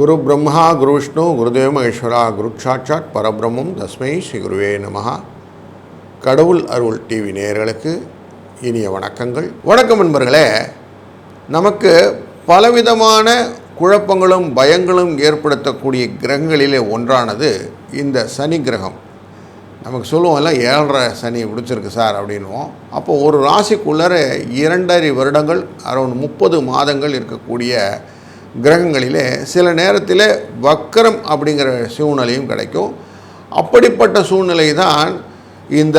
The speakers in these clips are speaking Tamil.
குரு பிரம்மா குரு விஷ்ணு குருதேவ மகேஸ்வரா குரு சாட்சாத் பரபிரம்மம் தஸ்மை ஸ்ரீ குருவே நமஹா. கடவுள் அருள் டிவி நேயர்களுக்கு இனிய வணக்கங்கள். வணக்கம் நண்பர்களே. நமக்கு பலவிதமான குழப்பங்களும் பயங்களும் ஏற்படுத்தக்கூடிய கிரகங்களிலே ஒன்றானது இந்த சனி கிரகம். நமக்கு சொல்லுவோம்ல ஏழரை சனி பிடிச்சிருக்கு சார் அப்படின்வோம் அப்போது ஒரு ராசிக்குள்ளே இரண்டரை வருடங்கள் அரௌண்ட் முப்பது மாதங்கள் இருக்கக்கூடிய கிரகங்களிலே சில நேரத்தில் வக்கரம் அப்படிங்கிற சூழ்நிலையும் கிடைக்கும். அப்படிப்பட்ட சூழ்நிலை தான் இந்த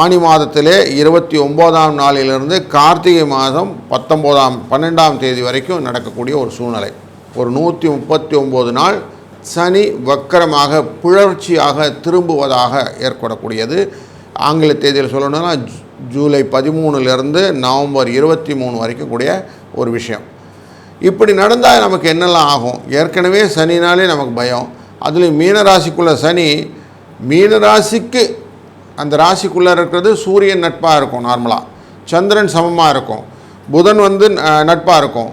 ஆனி மாதத்திலே இருபத்தி ஒம்போதாம் நாளிலிருந்து கார்த்திகை மாதம் பத்தொம்போதாம் பன்னெண்டாம் தேதி வரைக்கும் நடக்கக்கூடிய ஒரு சூழ்நிலை. ஒரு நூற்றி முப்பத்தி ஒம்பது நாள் சனி வக்கரமாக புழற்சியாக திரும்புவதாக ஏற்படக்கூடியது. ஆங்கில தேதியில் சொல்லணும்னா ஜூலை பதிமூணுலேருந்து நவம்பர் இருபத்தி மூணு வரைக்கும் கூடிய ஒரு விஷயம். இப்படி நடந்தால் நமக்கு என்னெல்லாம் ஆகும்? ஏற்கனவே சனினாலே நமக்கு பயம். அதுலேயும் மீனராசிக்குள்ளே சனி மீனராசிக்கு அந்த ராசிக்குள்ளே இருக்கிறது சூரியன் நட்பாக இருக்கும் நார்மலாக சந்திரன் சமமாக இருக்கும். புதன் வந்து நட்பாக இருக்கும்.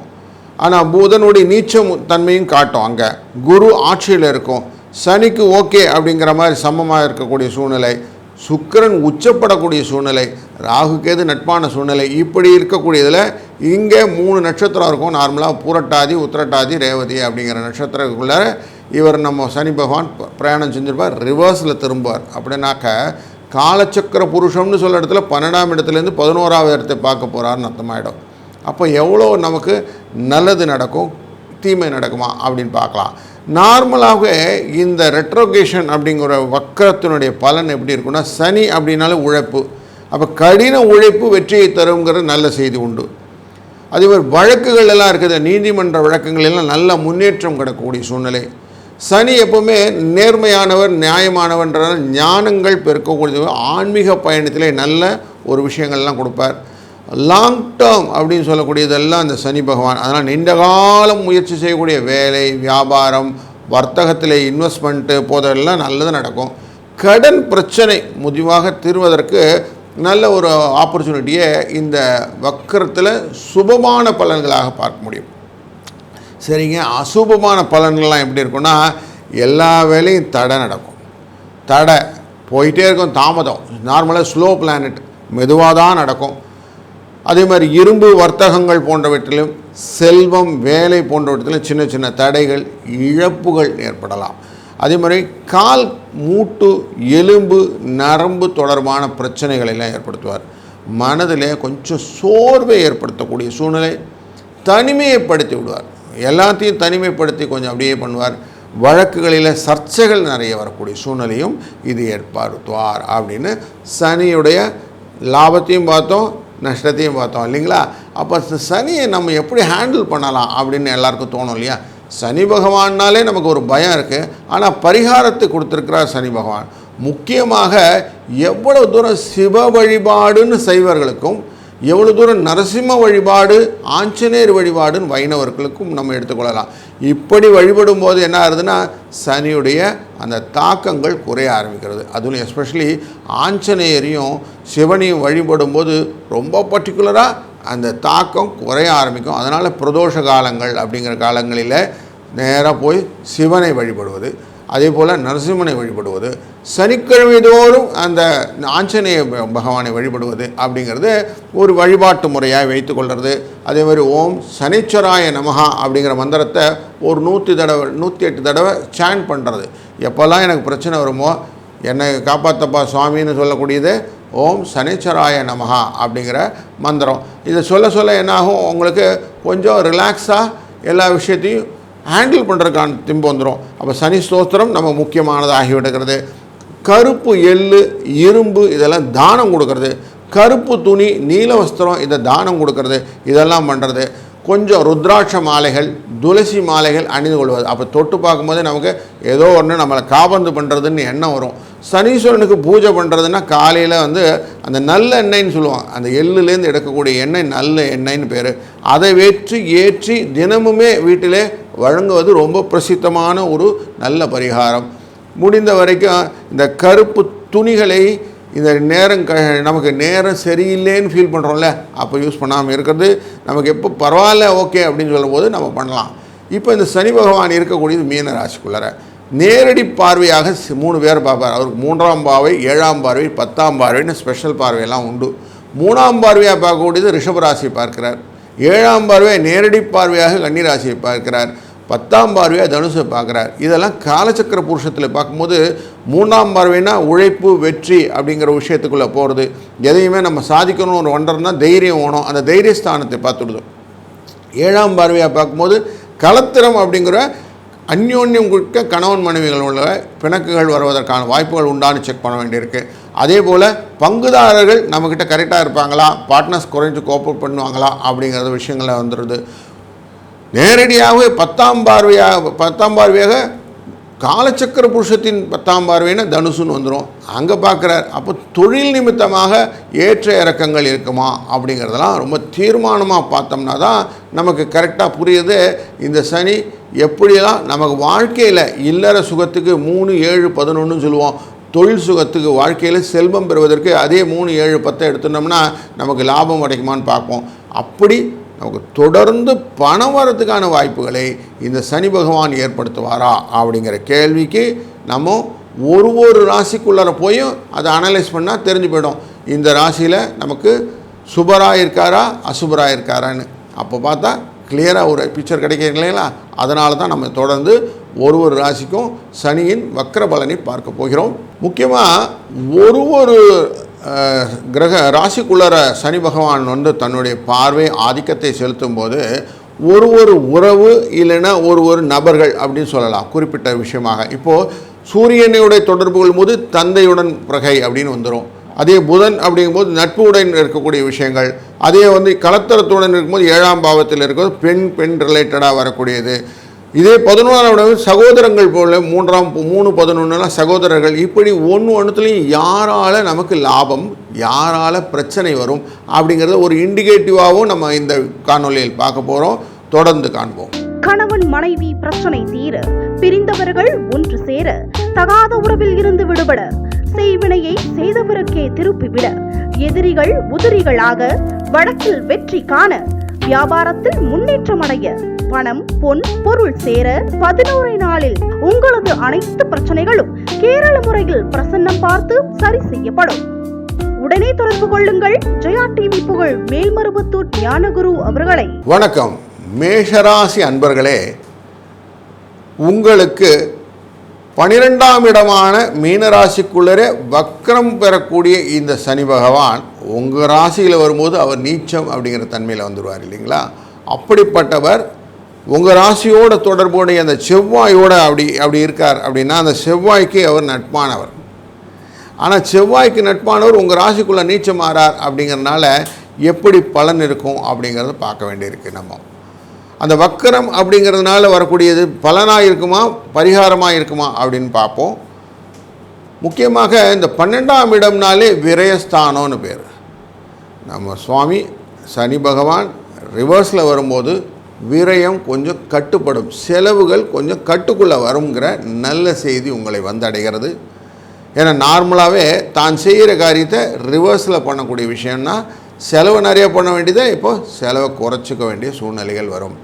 ஆனால் புதனுடைய நீச்சம் தன்மையும் காட்டும் அங்கே. குரு ஆட்சியில் இருக்கும். சனிக்கு ஓகே அப்படிங்கிற மாதிரி சமமாக இருக்கக்கூடிய சூழ்நிலை. சுக்கிரன் உச்சப்படக்கூடிய சூழ்நிலை ராகுக்கேது நட்பான சூழ்நிலை இப்படி இருக்கக்கூடியதில் இங்கே மூணு நட்சத்திரம் இருக்கும். நார்மலாக பூரட்டாதி உத்திரட்டாதி ரேவதி அப்படிங்கிற நட்சத்திரத்துக்குள்ளே இவர் நம்ம சனி பகவான் பிரயாணம் செஞ்சிருப்பார் ரிவர்ஸில் திரும்புவார். அப்படின்னாக்க காலச்சக்கர புருஷம்னு சொல்ல இடத்துல பன்னெண்டாம் இடத்துலேருந்து பதினோராவது இடத்தை பார்க்க போகிறாருன்னு அர்த்தமாயிடும். அப்போ எவ்வளோ நமக்கு நல்லது நடக்கும் தீமை நடக்குமா அப்படின்னு பார்க்கலாம். நார்மலாகவே இந்த ரெட்ரோகேஷன் அப்படிங்கிற வக்கரத்தினுடைய பலன் எப்படி இருக்குன்னா சனி அப்படின்னாலும் உழைப்பு. அப்போ கடின உழைப்பு வெற்றியை தருங்கிற நல்ல செய்தி உண்டு. அதே மாதிரி வழக்குகள் எல்லாம் இருக்குது. நீதிமன்ற வழக்குகள் எல்லாம் நல்ல முன்னேற்றம் கிடக்கக்கூடிய சூழ்நிலை. சனி எப்பவுமே நேர்மையானவர் நியாயமானவன்றால் ஞானங்கள் பெருக்கக்கூடிய ஆன்மீக பயணத்திலே நல்ல ஒரு விஷயங்கள்லாம் கொடுப்பார். லாங் டேர்ம் அப்படின்னு சொல்லக்கூடியதெல்லாம் அந்த சனி பகவான். அதனால் நீண்ட காலம் முயற்சி செய்யக்கூடிய வேலை வியாபாரம் வர்த்தகத்தில் இன்வெஸ்ட்மெண்ட்டு போதெல்லாம் நல்லது நடக்கும். கடன் பிரச்சனை முடிவாக தீர்வதற்கு நல்ல ஒரு ஆப்பர்ச்சுனிட்டியை இந்த வக்கரத்தில் சுபமான பலன்களாக பார்க்க முடியும். சரிங்க? அசுபமான பலன்கள்லாம் எப்படி இருக்கும்னா எல்லா வேலையும் தடை நடக்கும். தடை. போயிட்டே இருக்கும் தாமதம். நார்மலாக ஸ்லோ பிளானட் மெதுவாக தான் நடக்கும். அதே மாதிரி இரும்பு வர்த்தகங்கள் போன்றவற்றிலும் செல்வம் வேலை போன்றவற்றிலும் சின்ன சின்ன தடைகள் இழப்புகள் ஏற்படலாம். அதே மாதிரி கால் மூட்டு எலும்பு நரம்பு தொடர்பான பிரச்சனைகளை எல்லாம் ஏற்படுத்துவார். மனதில் கொஞ்சம் சோர்வை ஏற்படுத்தக்கூடிய சூழ்நிலை தனிமையைப்படுத்தி விடுவார். எல்லாத்தையும் தனிமைப்படுத்தி கொஞ்சம் அப்படியே பண்ணுவார். வழக்குகளில் சர்ச்சைகள் நிறைய வரக்கூடிய சூழ்நிலையும் இது ஏற்படுத்துவார் அப்படின்னு சனியுடைய லாபத்தையும் பார்த்தோம் நஷ்டத்தையும் பார்த்தோம் இல்லைங்களா? அப்போ சனியை நம்ம எப்படி ஹேண்டில் பண்ணலாம் அப்படின்னு எல்லாருக்கும் தோணும் இல்லையா? சனி பகவான்னாலே நமக்கு ஒரு பயம் இருக்குது ஆனால் பரிகாரத்தை கொடுத்துருக்கிறார் சனி பகவான். முக்கியமாக எவ்வளவு தூரம் சிவ வழிபாடுன்னு செய்வர்களுக்கும் எவ்வளோ தூரம் நரசிம்ம வழிபாடு ஆஞ்சநேயர் வழிபாடுன்னு வைணவர்களுக்கும் நம்ம எடுத்துக்கொள்ளலாம். இப்படி வழிபடும் போது என்ன ஆகுதுன்னா சனியுடைய அந்த தாக்கங்கள் குறைய ஆரம்பிக்கிறது. அதுவும் எஸ்பெஷலி ஆஞ்சநேயரையும் சிவனையும் வழிபடும் போது ரொம்ப பர்டிகுலராக அந்த தாக்கம் குறைய ஆரம்பிக்கும். அதனால் பிரதோஷ காலங்கள் அப்படிங்கிற காலங்களில் நேராக போய் சிவனை வழிபடுவது அதே போல் நரசிம்மனை வழிபடுவது சனிக்கிழமை தோறும் அந்த ஆஞ்சநேய பகவானை வழிபடுவது அப்படிங்கிறது ஒரு வழிபாட்டு முறையாக வைத்துக்கொள்கிறது அதே மாதிரி ஓம் சனிச்சராய நமகா அப்படிங்கிற மந்திரத்தை ஒரு நூற்றி தடவை நூற்றி எட்டு தடவை சேன் பண்ணுறது எப்போல்லாம் எனக்கு பிரச்சனை வருமோ என்னை காப்பாத்தப்பா சுவாமின்னு சொல்லக்கூடியது ஓம் சனிச்சராய நமகா அப்படிங்கிற மந்திரம். இதை சொல்ல சொல்ல என்னாகும்? உங்களுக்கு கொஞ்சம் ரிலாக்ஸாக எல்லா விஷயத்தையும் ஹேண்டில் பண்ணுறதுக்கான திம்பு வந்துடும் அப்போ சனி ஸ்தோத்திரம் நம்ம முக்கியமானதாகி விடுகிறது. கருப்பு எள்ளு இரும்பு இதெல்லாம் தானம் கொடுக்கறது. கருப்பு துணி நீல வஸ்திரம் இதை தானம் கொடுக்கறது. இதெல்லாம் பண்ணுறது கொஞ்சம் ருத்ராட்ச மாலைகள் துளசி மாலைகள் அணிந்து கொள்வது. அப்போ தொட்டு பார்க்கும்போது நமக்கு ஏதோ ஒன்று நம்மளை காபந்து பண்ணுறதுன்னு எண்ணம் வரும். சனீஸ்வரனுக்கு பூஜை பண்ணுறதுன்னா காலையில் வந்து அந்த நல்ல எண்ணெய்ன்னு சொல்லுவாங்க. அந்த எள்ளுலேருந்து எடுக்கக்கூடிய எண்ணெய் நல்ல எண்ணெய்ன்னு பேர். அதை வெற்றி ஏற்றி தினமுமே வீட்டிலே வழங்குவது ரொம்ப பிரசித்தமான ஒரு நல்ல பரிகாரம். முடிந்த வரைக்கும் இந்த கருப்பு துணிகளை இந்த நேரம் க நமக்கு நேரம் சரியில்லைன்னு ஃபீல் பண்ணுறோம்ல அப்போ யூஸ் பண்ணாமல் இருக்கிறது நமக்கு எப்போ பரவாயில்ல ஓகே அப்படின்னு சொல்லும்போது நம்ம பண்ணலாம். இப்போ இந்த சனி பகவான் இருக்கக்கூடியது மீன ராசிக்குள்ளார. நேரடி பார்வையாக மூணு பேர் பார்ப்பார். அவருக்கு மூன்றாம் பார்வை ஏழாம் பார்வை பத்தாம் பார்வைன்னு ஸ்பெஷல் பார்வையெல்லாம் உண்டு. மூணாம் பார்வையாக பார்க்கக்கூடியது ரிஷபராசியை பார்க்கிறார். ஏழாம் பார்வை நேரடி பார்வையாக கன்னிராசியை பார்க்கிறார். பத்தாம் பார்வையாக தனுசை பார்க்குறார். இதெல்லாம் காலச்சக்கர புருஷத்தில் பார்க்கும்போது மூணாம் பார்வைனா உழைப்பு வெற்றி அப்படிங்கிற விஷயத்துக்குள்ளே போகிறது எதையுமே நம்ம சாதிக்கணும்னு ஒரு ஒன்றர்னா தைரியம் வேணும் அந்த தைரிய ஸ்தானத்தை பார்த்துடுது. ஏழாம் பார்வையாக பார்க்கும்போது கலத்திரம் அப்படிங்கிற அந்யோன்யம் கொடுக்க கணவன் மனைவிகள் உள்ள பிணக்குகள் வருவதற்கான வாய்ப்புகள் உண்டானு செக் பண்ண வேண்டியிருக்கு. அதே போல் பங்குதாரர்கள் நம்மக்கிட்ட கரெக்டாக இருப்பாங்களா? பார்ட்னர்ஸ் குறைஞ்சு கோஆப்ரேட் பண்ணுவாங்களா? அப்படிங்கிற விஷயங்களை வந்துடுது. நேரடியாகவே பத்தாம் பார்வையாக பத்தாம் பார்வையாக காலச்சக்கர புருஷத்தின் பத்தாம் பார்வைனா தனுசுன்னு வந்துடும் அங்கே பார்க்குறார் அப்போ தொழில் நிமித்தமாக ஏற்ற இறக்கங்கள் இருக்குமா? அப்படிங்கிறதெல்லாம் ரொம்ப தீர்மானமாக பார்த்தோம்னா தான் நமக்கு கரெக்டாக புரியுது. இந்த சனி எப்படியெல்லாம் நமக்கு வாழ்க்கையில் இல்லற சுகத்துக்கு மூணு ஏழு பதினொன்று சொல்லுவோம். தொழில் சுகத்துக்கு வாழ்க்கையில் செல்வம் பெறுவதற்கு அதே மூணு ஏழு பத்தை எடுத்துட்டோம்னா நமக்கு லாபம் கிடைக்குமான்னு பார்ப்போம். அப்படி நமக்கு தொடர்ந்து பணம் வரதுக்கான வாய்ப்புகளை இந்த சனி பகவான் ஏற்படுத்துவாரா அப்படிங்கிற கேள்விக்கு நம்ம ஒரு ஒரு ராசிக்குள்ளார போயும் அதை அனலைஸ் பண்ணால் தெரிஞ்சு போயிடும். இந்த ராசியில் நமக்கு சுபராக இருக்காரா அசுபராக இருக்காரான்னு. அப்போ பார்த்தா கிளியராக ஒரு பிக்சர் கிடைக்கிற இல்லைங்களா? அதனால தான் நம்ம தொடர்ந்து ஒரு ஒரு ராசிக்கும் சனியின் வக்கர பலனை பார்க்க போகிறோம். முக்கியமாக ஒரு ஒரு கிரக ராசிக்குள்ளர சனி பகவான் வந்து தன்னுடைய பார்வை ஆதிக்கத்தை செலுத்தும் போது ஒரு ஒரு உறவு இல்லைன்னா ஒரு ஒரு நபர்கள் அப்படின்னு சொல்லலாம். குறிப்பிட்ட விஷயமாக. இப்போது சூரியனுடைய தொடர்பு கொள்ளும்போது தந்தையுடன் பிரகை அப்படின்னு வந்துடும் அதே புதன் அப்படிங்கும்போது நட்புடன் இருக்கக்கூடிய விஷயங்கள். அதே வந்து கலத்தரத்துடன் இருக்கும்போது ஏழாம் பாவத்தில் இருக்கிறது. பெண் பெண் ரிலேட்டடாக வரக்கூடியது. இதே பதினோராம் இடம் சகோதரங்கள் போல மூன்றாம் மூணு பதினொன்றுலாம் சகோதரர்கள். இப்படி ஒன்று ஒன்றுத்துலேயும் யாரால் நமக்கு லாபம் யாரால் பிரச்சனை வரும் அப்படிங்கிறத ஒரு இண்டிகேட்டிவாகவும் நம்ம இந்த காணொலியில் பார்க்க போகிறோம் தொடர்ந்து காண்போம். கணவன் மனைவி பிரச்சனை தீர பிரிந்தவர்கள் ஒன்று சேர தகாத உறவில் இருந்து விடுபட செய்வினையை செய்தவருக்கே திருப்பிவிட எதிரிகள் உதிரிகளாக வழக்கில் வெற்றி காண வியாபாரத்தில் முன்னேற்றம் அடைய பணம் பொன் பொருள் சேர பதினோரு நாளில் உங்களது அனைத்து பிரச்சனைகளும் கேரள முறையில் பிரசன்னம் பார்த்து சரி செய்யப்படும். உடனே தொடர்பு கொள்ளுங்கள். ஜெயா டிவி புகழ் மேல்மருவத்தூர் ஞானகுரு அவர்களை. வணக்கம். மேஷராசி அன்பர்களே உங்களுக்கு பனிரெண்டாம் இடமான மீனராசிக்குள்ளரே வக்ரம் பெறக்கூடிய இந்த சனி பகவான் உங்கள் ராசியில் வரும்போது அவர் நீச்சம் அப்படிங்கிற தன்மையில் வந்துடுவார் இல்லைங்களா? அப்படிப்பட்டவர் உங்கள் ராசியோட தொடர்புடைய அந்த செவ்வாயோட அப்படி அப்படி இருக்கார் அப்படின்னா அந்த செவ்வாய்க்கு அவர் நட்பானவர். ஆனால் செவ்வாய்க்கு நட்பானவர் உங்கள் ராசிக்குள்ளே நீச்சம் மாறார் அப்படிங்கிறனால எப்படி பலன் இருக்கும் அப்படிங்கிறத பார்க்க வேண்டியிருக்கு நம்ம. அந்த வக்கரம் அப்படிங்கிறதுனால வரக்கூடியது பலனாக இருக்குமா பரிகாரமாக இருக்குமா அப்படின்னு பார்ப்போம். முக்கியமாக இந்த பன்னெண்டாம் இடம்னாலே விரயஸ்தானம்னு பேர். நம்ம சுவாமி சனி பகவான் ரிவர்ஸில் வரும்போது விரயம் கொஞ்சம் கட்டுப்படும். செலவுகள் கொஞ்சம் கட்டுக்குள்ளே வருங்கிற நல்ல செய்தி உங்களை வந்தடைகிறது. ஏன்னா நார்மலாகவே தான் செய்கிற காரியத்தை ரிவர்ஸில் பண்ணக்கூடிய விஷயம்னா செலவு நிறைய பண்ண வேண்டியதை இப்போது செலவை குறைச்சிக்க வேண்டிய சூழ்நிலைகள் வரும்.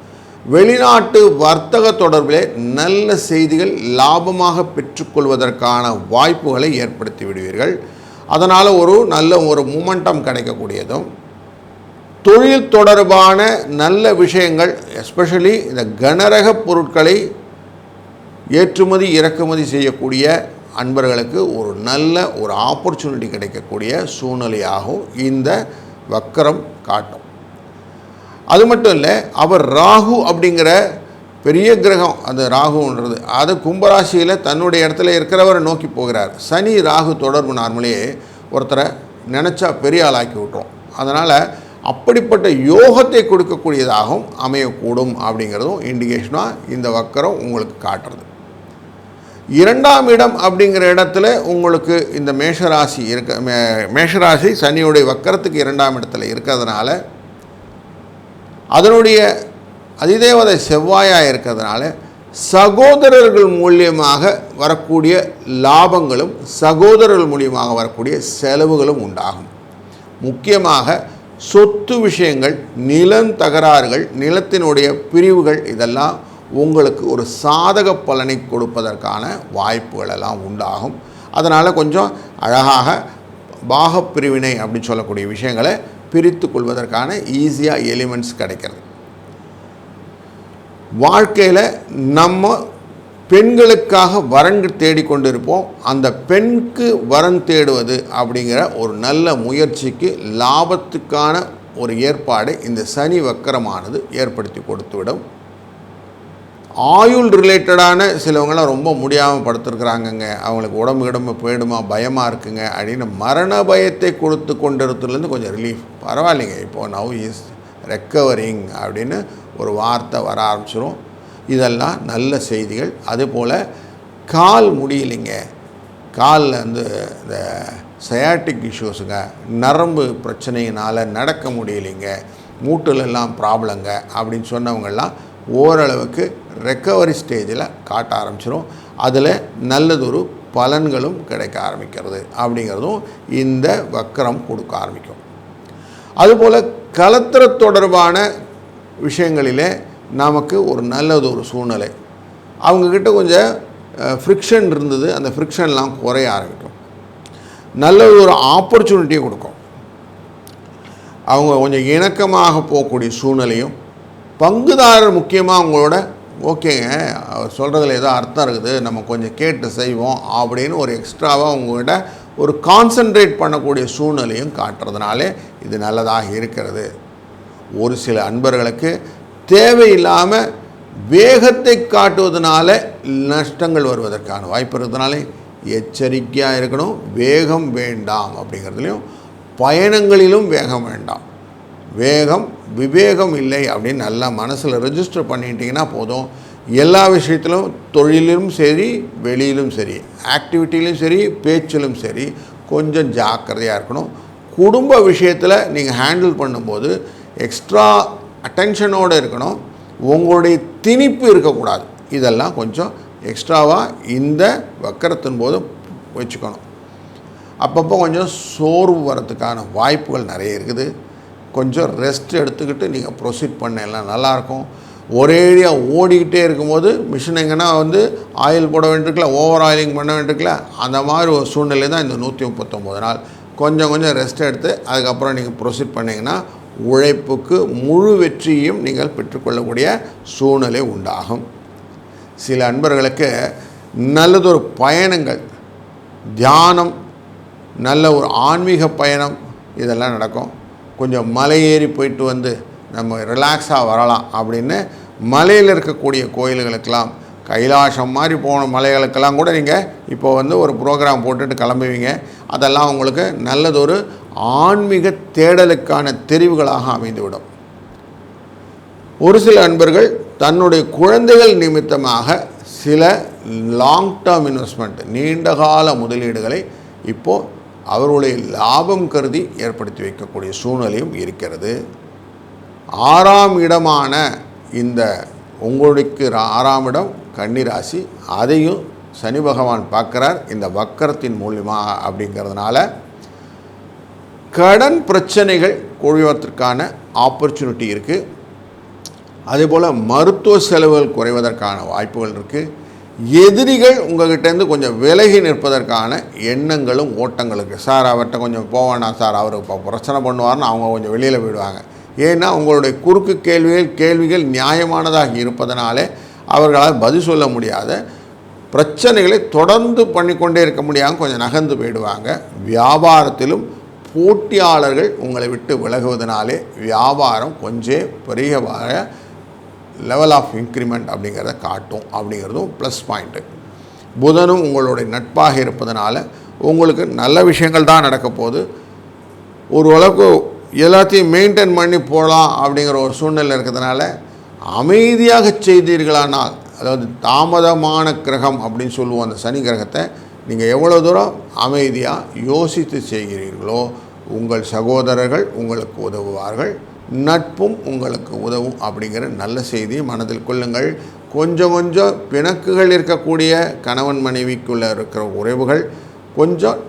வெளிநாட்டு வர்த்தக தொடர்பிலே நல்ல செய்திகள் லாபமாக பெற்றுக்கொள்வதற்கான வாய்ப்புகளை ஏற்படுத்தி விடுவீர்கள். அதனால் ஒரு நல்ல ஒரு மூமெண்டம் கிடைக்கக்கூடியதும் தொழில் தொடர்பான நல்ல விஷயங்கள் எஸ்பெஷலி இந்த கனரக பொருட்களை ஏற்றுமதி இறக்குமதி செய்யக்கூடிய அன்பர்களுக்கு ஒரு நல்ல ஒரு ஆப்பர்ச்சுனிட்டி கிடைக்கக்கூடிய சூழ்நிலையாகவும் இந்த வக்கரம் காட்டும். அது மட்டும் இல்லை அவர் ராகு அப்படிங்கிற பெரிய கிரகம் அந்த ராகுன்றது அது கும்பராசியில் தன்னுடைய இடத்துல இருக்கிறவரை நோக்கி போகிறார். சனி ராகு தொடர்பு நார்மலே ஒருத்தரை நினச்சா பெரிய ஆளாக்கி விட்டுரும். அதனால் அப்படிப்பட்ட யோகத்தை கொடுக்கக்கூடியதாகவும் அமையக்கூடும் அப்படிங்கிறதும் இண்டிகேஷனாக இந்த வக்கரம் உங்களுக்கு காட்டுறது. இரண்டாம் இடம் அப்படிங்கிற இடத்துல உங்களுக்கு இந்த மேஷராசி இருக்க மே- மேஷராசி சனியுடைய வக்கரத்துக்கு இரண்டாம் இடத்துல இருக்கிறதுனால அதனுடைய அதிதேவதை செவ்வாயாக இருக்கிறதுனால சகோதரர்கள் மூலியமாக வரக்கூடிய லாபங்களும் சகோதரர்கள் மூலியமாக வரக்கூடிய செலவுகளும் உண்டாகும். முக்கியமாக சொத்து விஷயங்கள் நிலம் தகராறுகள் நிலத்தினுடைய பிரிவுகள் இதெல்லாம் உங்களுக்கு ஒரு சாதக பலனை கொடுப்பதற்கான வாய்ப்புகள் எல்லாம் உண்டாகும். அதனால் கொஞ்சம் அழகாக பாகப்பிரிவினை அப்படின்னு சொல்லக்கூடிய விஷயங்களை பிரித்து கொள்வதற்கான ஈஸியாக எலிமெண்ட்ஸ் கிடைக்கிறது. வாழ்க்கையில் நம்ம பெண்களுக்காக வரன்கள் தேடிக்கொண்டு கொண்டிருப்போம் அந்த பெண்க்கு வரன் தேடுவது அப்படிங்கிற ஒரு நல்ல முயற்சிக்கு லாபத்துக்கான ஒரு ஏற்பாடை இந்த சனி வக்கரமானது ஏற்படுத்தி கொடுத்துவிடும். ஆயுள் ரிலேட்டடான சிலவங்களாம் ரொம்ப முடியாமல் படுத்துருக்குறாங்கங்க. அவங்களுக்கு உடம்பு கிடம்பு போயிடுமா பயமாக இருக்குங்க அப்படின்னு மரண பயத்தை கொடுத்து கொண்டிருத்துலேருந்து கொஞ்சம் ரிலீஃப் பரவாயில்லைங்க இப்போது நவ் இஸ் ரெக்கவரிங் அப்படின்னு ஒரு வார்த்தை வர ஆரம்பிச்சிடும் இதெல்லாம் நல்ல செய்திகள். அதுபோல் கால் முடியலைங்க. காலில் வந்து இந்த சயாட்டிக் இஷ்யூஸுங்க நரம்பு பிரச்சனையினால் நடக்க முடியலைங்க மூட்டுலெல்லாம் ப்ராப்ளங்க அப்படின்னு சொன்னவங்கெல்லாம் ஓரளவுக்கு ரெக்கவரி ஸ்டேஜில் காட்ட ஆரம்பிச்சிடும் அதில் நல்லதொரு பலன்களும் கிடைக்க ஆரம்பிக்கிறது அப்படிங்கிறதும் இந்த வக்கரம் கொடுக்க ஆரம்பிக்கும். அதுபோல் கலத்திர தொடர்பான விஷயங்களிலே நமக்கு ஒரு நல்லது ஒரு சூழ்நிலை. அவங்கக்கிட்ட கொஞ்சம் ஃப்ரிக்ஷன் இருந்தது. அந்த ஃப்ரிக்ஷன்லாம் குறைய ஆரம்பிக்கும். நல்ல ஒரு ஆப்பர்ச்சுனிட்டியை கொடுக்கும். அவங்க கொஞ்சம் இணக்கமாக போகக்கூடிய சூழ்நிலையும் பங்குதாரர் முக்கியமாக அவங்களோட ஓகேங்க அவர் சொல்கிறதுல ஏதோ அர்த்தம் இருக்குது. நம்ம கொஞ்சம் கேட்டு செய்வோம் அப்படின்னு ஒரு எக்ஸ்ட்ராவாக உங்கள்கிட்ட ஒரு கான்சென்ட்ரேட் பண்ணக்கூடிய சூழ்நிலையும் காட்டுறதுனாலே இது நல்லதாக இருக்கிறது. ஒரு சில அன்பர்களுக்கு தேவையில்லாமல் வேகத்தை காட்டுவதனால நஷ்டங்கள் வருவதற்கான வாய்ப்பு இருக்கிறதுனாலே எச்சரிக்கையாக இருக்கணும். வேகம் வேண்டாம் அப்படிங்கிறதுலையும் பயணங்களிலும் வேகம் வேண்டாம். வேகம் விவேகம் இல்லை அப்படின்னு நல்லா மனசில் ரெஜிஸ்டர் பண்ணிட்டீங்கன்னா போதும். எல்லா விஷயத்திலும் தொழிலும் சரி வெளியிலும் சரி ஆக்டிவிட்டியிலும் சரி பேச்சிலும் சரி கொஞ்சம் ஜாக்கிரதையாக இருக்கணும். குடும்ப விஷயத்தில் நீங்கள் ஹேண்டில் பண்ணும்போது எக்ஸ்ட்ரா அட்டென்ஷனோடு இருக்கணும். உங்களுடைய திணிப்பு இருக்கக்கூடாது. இதெல்லாம் கொஞ்சம் எக்ஸ்ட்ராவாக இந்த வக்கரத்தின் போது வச்சுக்கணும். அப்பப்போ கொஞ்சம் சோர்வு வரத்துக்கான வாய்ப்புகள் நிறைய இருக்குது. கொஞ்சம் ரெஸ்ட் எடுத்துக்கிட்டு நீங்கள் ப்ரொசீட் பண்ணலாம் நல்லாயிருக்கும். ஒரேடியாக ஓடிக்கிட்டே இருக்கும்போது மிஷின் எங்கன்னா வந்து ஆயில் போட வேண்டியிருக்கல ஓவர் ஆயிலிங் பண்ண வேண்டியிருக்கல அந்த மாதிரி ஒரு சூழ்நிலை தான் இந்த நூற்றி முப்பத்தொம்போது நாள். கொஞ்சம் கொஞ்சம் ரெஸ்ட் எடுத்து அதுக்கப்புறம் நீங்கள் ப்ரொசீட் பண்ணிங்கன்னா உழைப்புக்கு முழு வெற்றியையும் நீங்கள் பெற்றுக்கொள்ளக்கூடிய சூழ்நிலை உண்டாகும். சில அன்பர்களுக்கு நல்லதொரு பயணங்கள் தியானம் நல்ல ஒரு ஆன்மீக பயணம் இதெல்லாம் நடக்கும். கொஞ்சம் மலை ஏறி போயிட்டு வந்து நம்ம ரிலாக்ஸாக வரலாம் அப்படின்னு மலையில் இருக்கக்கூடிய கோயில்களுக்கெல்லாம் கைலாசம் மாதிரி போன மலைகளுக்கெல்லாம் கூட நீங்கள் இப்போ வந்து ஒரு ப்ரோக்ராம் போட்டுட்டு கிளம்புவீங்க. அதெல்லாம் உங்களுக்கு நல்லதொரு ஆன்மீக தேடலுக்கான தெரிவுகளாக அமைந்துவிடும். ஒரு சில அன்பர்கள் தன்னுடைய குழந்தைகள் நிமித்தமாக சில லாங் டேர்ம் இன்வெஸ்ட்மெண்ட் நீண்டகால முதலீடுகளை இப்போது அவர்களுடைய லாபம் கருதி ஏற்படுத்தி வைக்கக்கூடிய சூழ்நிலையும் இருக்கிறது. ஆறாம் இடமான இந்த உங்களுக்கு ஆறாம் இடம் கன்னிராசி அதையும் சனி பகவான் பார்க்குறார். இந்த வக்கரத்தின் மூலியமாக அப்படிங்கிறதுனால கடன் பிரச்சனைகள் குழுவதற்கான ஆப்பர்ச்சுனிட்டி இருக்குது அதேபோல் மருத்துவ செலவுகள் குறைவதற்கான வாய்ப்புகள் இருக்குது எதிரிகள் உங்கள்கிட்டேருந்து கொஞ்சம் விலகி நிற்பதற்கான எண்ணங்களும் ஓட்டங்களுக்கு சார் அவர்கிட்ட கொஞ்சம் போவேனா சார். அவர் இப்போ பிரச்சனை பண்ணுவார்னு அவங்க கொஞ்சம் வெளியில் போயிடுவாங்க. ஏன்னா உங்களுடைய குறுக்கு கேள்விகள் கேள்விகள் நியாயமானதாக இருப்பதனாலே அவர்களால் பதில் சொல்ல முடியாத பிரச்சனைகளை தொடர்ந்து பண்ணிக்கொண்டே இருக்க முடியாமல் கொஞ்சம் நகர்ந்து போயிடுவாங்க. வியாபாரத்திலும் போட்டியாளர்கள் உங்களை விட்டு விலகுவதனாலே வியாபாரம் கொஞ்சம் பெரிய லெவல் ஆஃப் இன்க்ரிமெண்ட் அப்படிங்கிறத காட்டும் அப்படிங்கிறதும் ப்ளஸ் பாயிண்ட்டு புதனும் உங்களுடைய நட்பாக இருப்பதனால உங்களுக்கு நல்ல விஷயங்கள் தான் நடக்க போகுது. ஓரளவுக்கு எல்லாத்தையும் மெயின்டைன் பண்ணி போகலாம் அப்படிங்கிற ஒரு சூழ்நிலை இருக்கிறதுனால அமைதியாக செய்தீர்களானால் அதாவது தாமதமான கிரகம் அப்படின்னு சொல்லுவோம் அந்த சனி கிரகத்தை நீங்கள் எவ்வளோ தூரம் அமைதியாக யோசித்து செய்கிறீர்களோ உங்கள் சகோதரர்கள் உங்களுக்கு உதவுவார்கள். நட்பும் உங்களுக்கு உதவும் அப்படிங்கிற நல்ல செய்தியை மனதில் கொள்ளுங்கள். கொஞ்சம் கொஞ்சம் பிணக்குகள் இருக்கக்கூடிய கணவன் மனைவிக்குள்ளே இருக்கிற உறவுகள் கொஞ்சம்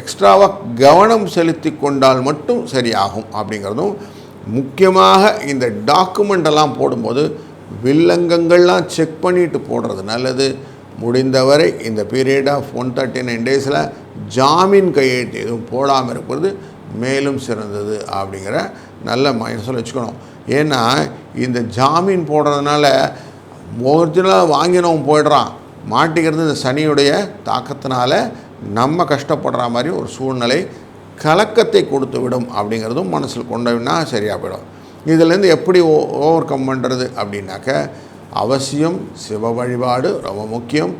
எக்ஸ்ட்ராவாக கவனம் செலுத்தி கொண்டால் மட்டும் சரியாகும் அப்படிங்கிறதும் முக்கியமாக இந்த டாக்குமெண்டெல்லாம் போடும்போது வில்லங்கங்கள்லாம் செக் பண்ணிட்டு போடுறது நல்லது. முடிந்தவரை இந்த period of one thirty nine டேஸில் ஜாமீன் கையெழுத்து எதுவும் போடாமல் இருப்பது மேலும் சிறந்தது அப்படிங்கிற நல்ல மனசில் வச்சுக்கணும். ஏன்னா இந்த ஜாமீன் போடுறதுனால ஒரிஜினலாக வாங்கினவன் போயிடுறான். மாட்டிக்கிறது இந்த சனியுடைய தாக்கத்தினால நம்ம கஷ்டப்படுற மாதிரி ஒரு சூழ்நிலை கலக்கத்தை கொடுத்து விடும் அப்படிங்கிறதும் மனசில் கொண்டோம்னா சரியாக போயிடும். இதுலேருந்து எப்படி ஓவர் கம் பண்ணுறது அப்படின்னாக்க அவசியம் சிவ வழிபாடு ரொம்ப முக்கியம்.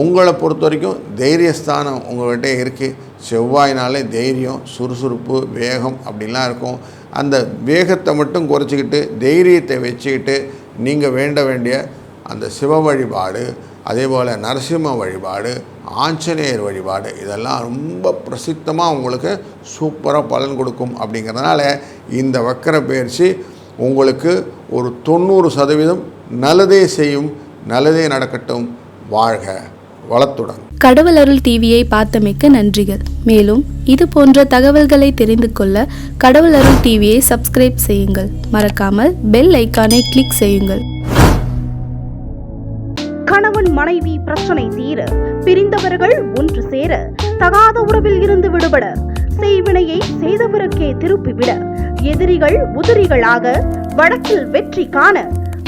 உங்களை பொறுத்த வரைக்கும் தைரியஸ்தானம் உங்கள்கிட்ட இருக்குது செவ்வாய்னாலே தைரியம் சுறுசுறுப்பு வேகம் அப்படிலாம் இருக்கும். அந்த வேகத்தை மட்டும் குறைச்சிக்கிட்டு தைரியத்தை வச்சுக்கிட்டு நீங்கள் வேண்ட வேண்டிய அந்த சிவ வழிபாடு அதே போல் நரசிம்ம வழிபாடு ஆஞ்சநேயர் வழிபாடு இதெல்லாம் ரொம்ப பிரசித்தமாக உங்களுக்கு சூப்பராக பலன் கொடுக்கும் அப்படிங்கிறதுனால இந்த வக்கர பயிற்சி உங்களுக்கு ஒரு தொண்ணூறு சதவீதம் நல்லதே செய்யும் நல்லதே நடக்கட்டும். வாழ்க வளத்துடன். கடவுள் அருள் டிவியை பார்த்தமைக்க நன்றிகள். மேலும் இது போன்ற தகவல்களை தெரிந்து கொள்ள கடவுள் அருள் டிவியை சப்ஸ்கிரைப் செய்யுங்கள். மறக்காமல் பெல் ஐக்கானை கிளிக் செய்யுங்கள். கணவன் மனைவி பிரச்சனை தீர பிரிந்தவர்கள் ஒன்று சேர தகாத உறவில் இருந்து விடுபட செய்வினையை செய்தவருக்கே திருப்பிவிட எதிரிகள் உதிரிகளாக வழக்கில் வெற்றி காண